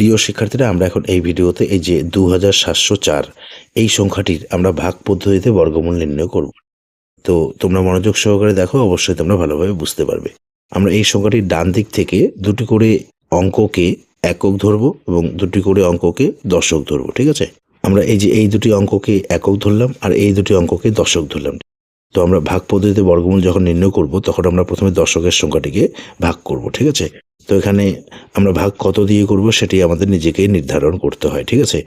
প্রিয় শিক্ষার্থীরা, আমরা এখন এই ভিডিওতে এই যে দু হাজার সাতশো চার, এই সংখ্যাটির আমরা ভাগ পদ্ধতিতে বর্গমূল নির্ণয় করব। তো তোমরা মনোযোগ সহকারে দেখো, অবশ্যই তোমরা ভালোভাবে বুঝতে পারবে। আমরা এই সংখ্যাটির ডান দিক থেকে দুটি করে অঙ্ককে একক ধরবো এবং দুটি করে অঙ্ককে দশক ধরবো, ঠিক আছে? আমরা এই যে এই দুটি অঙ্ককে একক ধরলাম আর এই দুটি অঙ্ককে দশক ধরলাম। তো আমরা ভাগ পদ্ধতিতে বর্গমূল যখন নির্ণয় করব, তখন আমরা প্রথমে দশকের সংখ্যাটিকে ভাগ করব, ঠিক আছে? তো এখানে আমরা ভাগ কত দিয়ে করব সেটি আমাদের নিজেকেই নির্ধারণ করতে হয়, ঠিক আছে?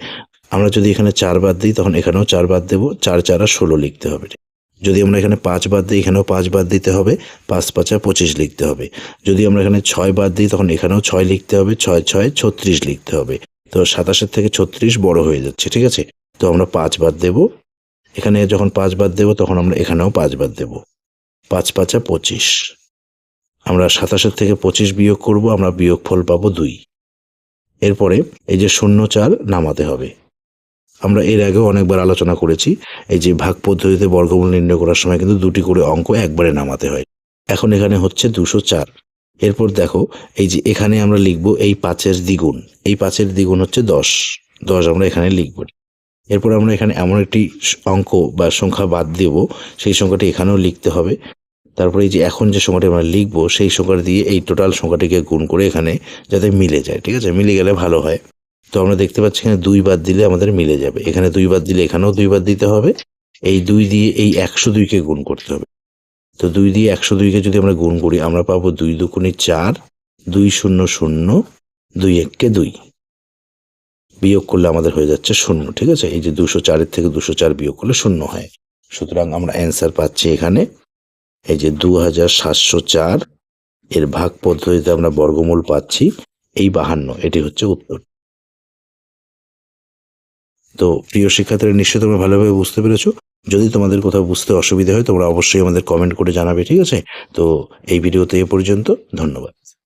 আমরা যদি এখানে চার বাদ দিই, তখন এখানেও চার বাদ দেবো, চার চারা ষোলো লিখতে হবে। যদি আমরা এখানে পাঁচ বাদ দিই, এখানেও পাঁচ বাদ দিতে হবে, পাঁচ পাঁচা পঁচিশ লিখতে হবে। যদি আমরা এখানে ছয় বাদ দিই, তখন এখানেও ছয় লিখতে হবে, ছয় ছয় ছত্রিশ লিখতে হবে। তো সাতাশের থেকে ছত্রিশ বড় হয়ে যাচ্ছে, ঠিক আছে? তো আমরা পাঁচ বাদ দেব। এখানে যখন পাঁচ বাদ দেব, তখন আমরা এখানেও পাঁচ বাদ দেব। পাঁচ পাঁচা পঁচিশ। আমরা সাতাশের থেকে পঁচিশ বিয়োগ করব, আমরা বিয়োগ ফল পাবো দুই। এরপরে এই যে শূন্য চার নামাতে হবে। আমরা এর আগেও অনেকবার আলোচনা করেছি, এই যে ভাগ পদ্ধতিতে বর্গমূল নির্ণয় করার সময় কিন্তু দুটি করে অঙ্ক একবারে নামাতে হয়। এখন এখানে হচ্ছে দুশো চার। এরপর দেখো, এই যে এখানে আমরা লিখব এই পাঁচের দ্বিগুণ, এই পাঁচের দ্বিগুণ হচ্ছে দশ। দশ আমরা এখানে লিখব। এরপর আমরা এখানে এমন একটি অঙ্ক বা সংখ্যা বাদ দেব, সেই সংখ্যাটি এখানেও লিখতে হবে। তারপরে এই যে এখন যে সংখ্যাটি আমরা লিখব, সেই সংখ্যাটা দিয়ে এই টোটাল সংখ্যাটিকে গুণ করে এখানে যাতে মিলে যায়, ঠিক আছে? মিলে গেলে ভালো হয়। তো আমরা দেখতে পাচ্ছি এখানে দুই বাদ দিলে আমাদের মিলে যাবে। এখানে দুই বাদ দিলে এখানেও দুই বাদ দিতে হবে। এই দুই দিয়ে এই একশো দুইকে গুণ করতে হবে। তো দুই দিয়ে একশো দুইকে যদি আমরা গুণ করি, আমরা পাবো দুই দুকুনি চার, দুই শূন্য শূন্য, দুই এককে দুই। বিয়োগ করলে আমাদের হয়ে যাচ্ছে শূন্য, ঠিক আছে? এই যে দুশো চারের থেকে দুশো চার বিয়োগ করলে শূন্য হয়। সুতরাং আমরা অ্যান্সার পাচ্ছি এখানে। এই যে দু হাজার সাতশো চার, এর ভাগ পদ্ধতিতে আমরা বর্গমূল পাচ্ছি, এই বাহান্ন, এটি হচ্ছে উত্তর। তো প্রিয় শিক্ষার্থীরা, নিশ্চয়ই তোমরা ভালোভাবে বুঝতে পেরেছ। যদি তোমাদের কোথাও বুঝতে অসুবিধা হয়, তোমরা অবশ্যই আমাদের কমেন্ট করে জানাবে, ঠিক আছে? তো এই ভিডিওতে এ পর্যন্ত, ধন্যবাদ।